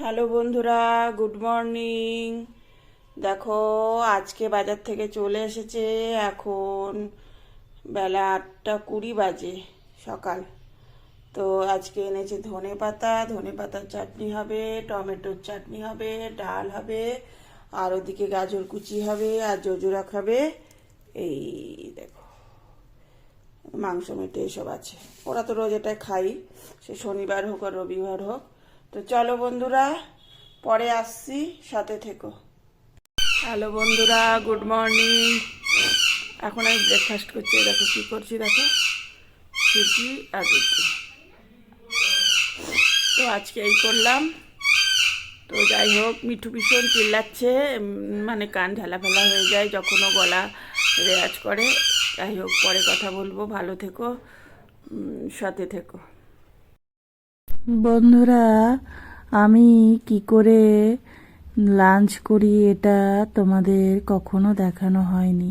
Hello বন্ধুরা, good morning. দেখো, আজকে বাজার থেকে চলে এসেছে এখন বেলা আটটা কুড়ি বাজে সকাল। তো আজকে এনেছে ধনে পাতা, ধনে পাতার চাটনি হবে, টমেটোর চাটনি হবে, ডাল হবে, আর ওদিকে গাজর কুচি হবে, আর জজুরা খাবে। এই দেখো, মাংস মেটে এসব আছে। ওরা তো রোজ এটা খাই সে শনিবার হোক আর রবিবার হোক। তো চলো বন্ধুরা, পরে আসছি, সাথে থেকো। হ্যালো বন্ধুরা, গুড মর্নিং। এখন আমি ব্রেকফাস্ট করছি দেখো কী করছি, দেখো। সুজি আর রুটি। তো আজকে এই করলাম। তো যাই হোক, মিঠু ভীষণ চিল্লাচ্ছে মানে কান ঝালা ফেলা হয়ে যায় যখনও গলা রেয়াজ করে। যাই হোক, পরে কথা বলব, ভালো থেকো সাথে থেকো। বন্ধুরা, আমি কি করে লাঞ্চ করি এটা তোমাদের কখনো দেখানো হয়নি।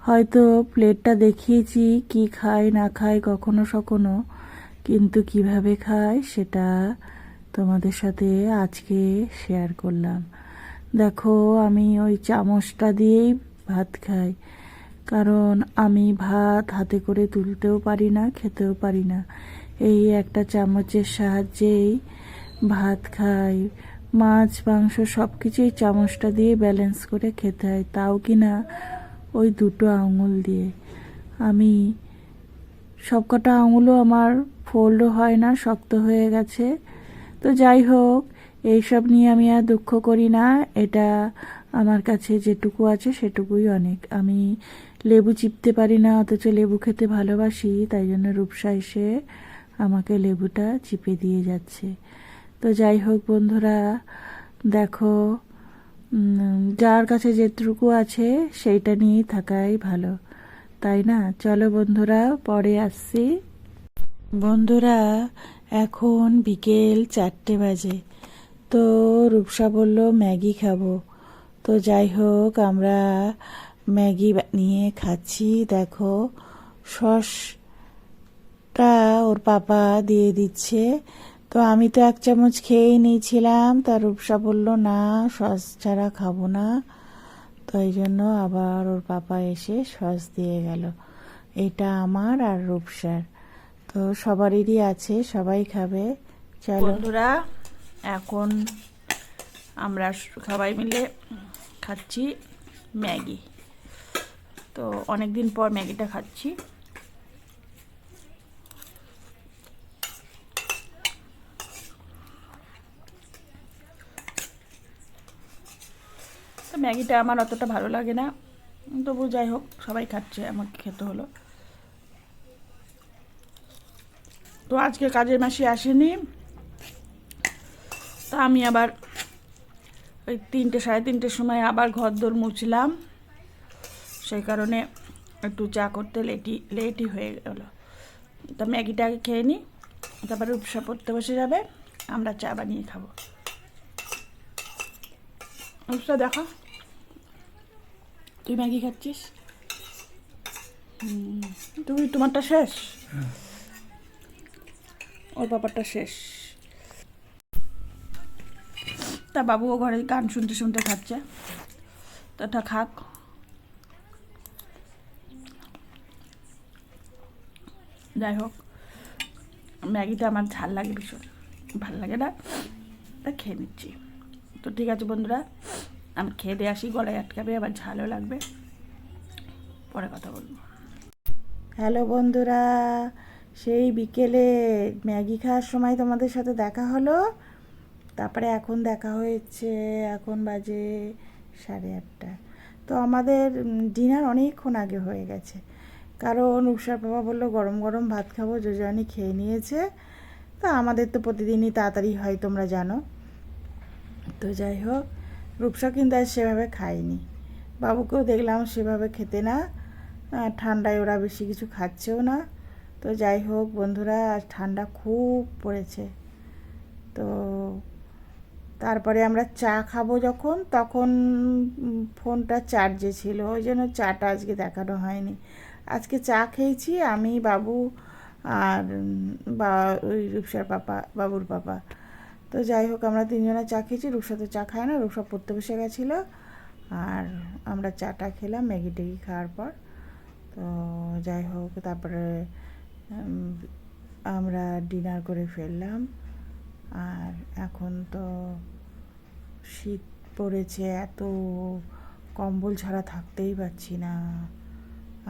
হয়তো প্লেটটা দেখিয়েছি, কি খাই না খাই কখনো সখনো, কিন্তু কীভাবে খাই সেটা তোমাদের সাথে আজকে শেয়ার করলাম। দেখো, আমি ওই চামচটা দিয়েই ভাত খাই, কারণ আমি ভাত হাতে করে তুলতেও পারি না, খেতেও পারি না। এই একটা চামচের সাহায্যেই ভাত খাই। মাছ, মাংস সব কিছুই চামচটা দিয়ে ব্যালেন্স করে খেতে হয়। তাও কি না ওই দুটো আঙুল দিয়ে। আমি সবকটা আঙুলও আমার ফোল্ডও হয় না, শক্ত হয়ে গেছে। তো যাই হোক, এইসব নিয়ে আমি আর দুঃখ করি না। এটা আমার কাছে যেটুকু আছে সেটুকুই অনেক। আমি লেবু চিপতে পারি না, অথচ লেবু খেতে ভালোবাসি, তাই জন্য রূপসা এসে আমাকে লেবুটা চিপে দিয়ে যাচ্ছে। তো যাই হোক বন্ধুরা, দেখো যার কাছে যেটুকু আছে সেইটা নিয়েই থাকাই ভালো, তাই না? চলো বন্ধুরা, পরে আসছি। বন্ধুরা, এখন বিকেল চারটে বাজে। তো রূপসা বলল, ম্যাগি খাব। তো যাই হোক, আমরা ম্যাগি নিয়ে খাচ্ছি। দেখো সসটা ওর পাপা দিয়ে দিচ্ছে। তো আমি তো এক চামচ খেয়েই নিয়েছিলাম। তা রূপসা বলল, না, সস ছাড়া খাব না। তো এই জন্য আবার ওর পাপা এসে সস দিয়ে গেল। এটা আমার আর রূপসার। তো সবারই আছে, সবাই খাবে। চলো। বন্ধুরা, এখন আমরা সবাই মিলে খাচ্ছি ম্যাগি। তো অনেক দিন পর ম্যাগিটা খাচ্ছি। তো ম্যাগিটা আমার অতটা ভালো লাগে না। তবু যাই হোক, সবাই খাচ্ছে, আমাকে খেতে হলো। তো আজকে কাজের মাসি আসেনি। তা আমি আবার ওই তিনটে, সাড়ে তিনটের সময় আবার ঘর দোর মুছলাম। সেই কারণে একটু চা করতে লেটি, লেটই হয়ে গেল। তা ম্যাগিটা আগে খেয়ে নিই, তারপরে উপসা পড়তে বসে যাবে, আমরা চা বানিয়ে খাব। উপসা দেখা। তুই ম্যাগি খাচ্ছিস? তুমি তোমারটা শেষ? ওর ব্যাপারটা শেষ। তা বাবুও ঘরে গান শুনতে শুনতে খাচ্ছে। তো এটা খাক। যাই হোক ম্যাগিটা আমার ঝাল লাগে ভীষণ। ভালো লাগে না? তা খেয়ে নিচ্ছি। তো ঠিক আছে বন্ধুরা আমি খেয়ে দিয়ে আসি, গলায় আটকাবে, আবার ঝালও লাগবে। পরে কথা বলব। হ্যালো বন্ধুরা, সেই বিকেলে ম্যাগি খাওয়ার সময় তোমাদের সাথে দেখা হলো। তারপরে এখন দেখা হয়েছে, এখন বাজে সাড়ে আটটা। তো আমাদের ডিনার অনেকক্ষণ আগে হয়ে গেছে। কারণ উষার বাবা বলল, গরম গরম ভাত খাব যোজানি খেয়ে নিয়েছে। তা আমাদের তো প্রতিদিনই তাড়াতাড়ি হয়, তোমরা জানো। তো যাই হোক রূপসা কিন্তু আজ সেভাবে খায়নি। বাবুকেও দেখলাম সেভাবে খেতে না ঠান্ডায় ওরা বেশি কিছু খাচ্ছেও না। তো যাই হোক বন্ধুরা, আজ ঠান্ডা খুব পড়েছে। তো তারপরে আমরা চা খাব যখন, তখন ফোনটা চার্জে ছিল, ওই জন্য চাটা আজকে দেখানো হয়নি। আজকে চা খেয়েছি আমি, বাবু আর বা, ওই রূপসার পাপা, বাবুর পাপা। তো যাই হোক, আমরা তিনজনে চা খেয়েছি। রূপসা তো চা খায় না, রূপসা পড়তে বসে গেছিল। আর আমরা চাটা খেলাম, ম্যাগি ট্যাগি খাওয়ার পর। তো যাই হোক, তারপরে আমরা ডিনার করে ফেললাম। আর এখন তো শীত পড়েছে, এত কম্বল ছাড়া থাকতেই পারছি না।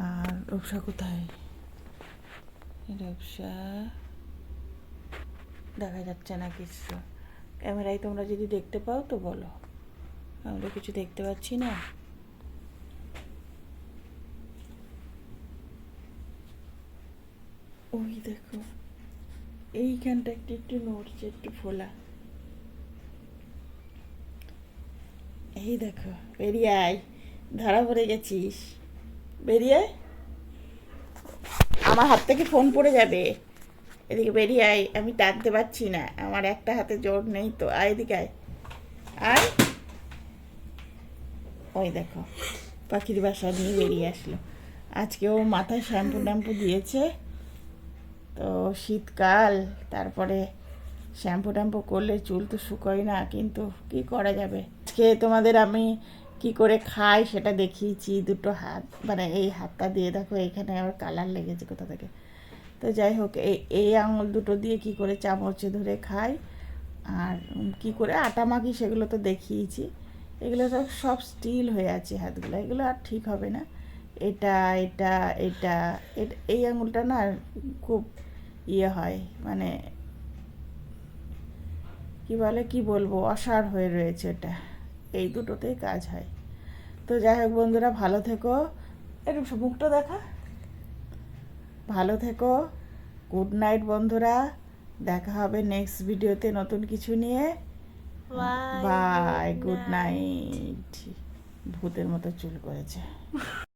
আর রূপসা কোথায়? রূপসা, দেখা যাচ্ছে না কিছু। ক্যামেরায় তোমরা যদি দেখতে পাও তো বলো। আমরা কিছু দেখতে পাচ্ছি না। ওই দেখো, এইখানটা একটু একটু নড়ছে একটু ফোলা। এই দেখো, বেরিয়ে আয়, ধরা পড়ে গেছিস। বেরিয়ে আমার হাত থেকে ফোন পড়ে যাবে। এদিকে বেরিয়ে আয়, আমি টানতে পারছি না। আমার একটা হাতে জোর নেই তো। আয় এদিকে আয়। আয়। ওই দেখো, পাখির বাসা নিয়ে বেরিয়ে আসলো। আজকে ও মাথায় শ্যাম্পু ট্যাম্পু দিয়েছে। তো শীতকাল, তারপরে শ্যাম্পু ট্যাম্পু করলে চুল তো শুকোয় না, কিন্তু কি করা যাবে? আজকে তোমাদের আমি কি করে খাই সেটা দেখিয়েছি। দুটো হাত মানে এই হাতটা দিয়ে দেখো, এখানে আবার কালার লেগেছে কোথা থেকে? তো যাই হোক এই এই আঙুল দুটো দিয়ে কি করে চামচে ধরে খাই, আর কি করে আটা মাখি সেগুলো তো দেখিয়েছি। এগুলো তো সব স্টিল হয়ে আছে হাতগুলো, এগুলো আর ঠিক হবে না। এটা এটা এটা এটা, এই আঙুলটা না খুব ইয়ে হয় মানে কি বলে, কি বলব, অসার হয়ে রয়েছে এটা। এই দুটোতেই কাজ হয়। তো যাই হোক বন্ধুরা, ভালো থেকো। একটু মুখটা দেখা। ভালো থেকো। গুড নাইট বন্ধুরা। দেখা হবে নেক্সট ভিডিওতে নতুন কিছু নিয়ে। Bye good night. ভূতের মতো চুল করেছে।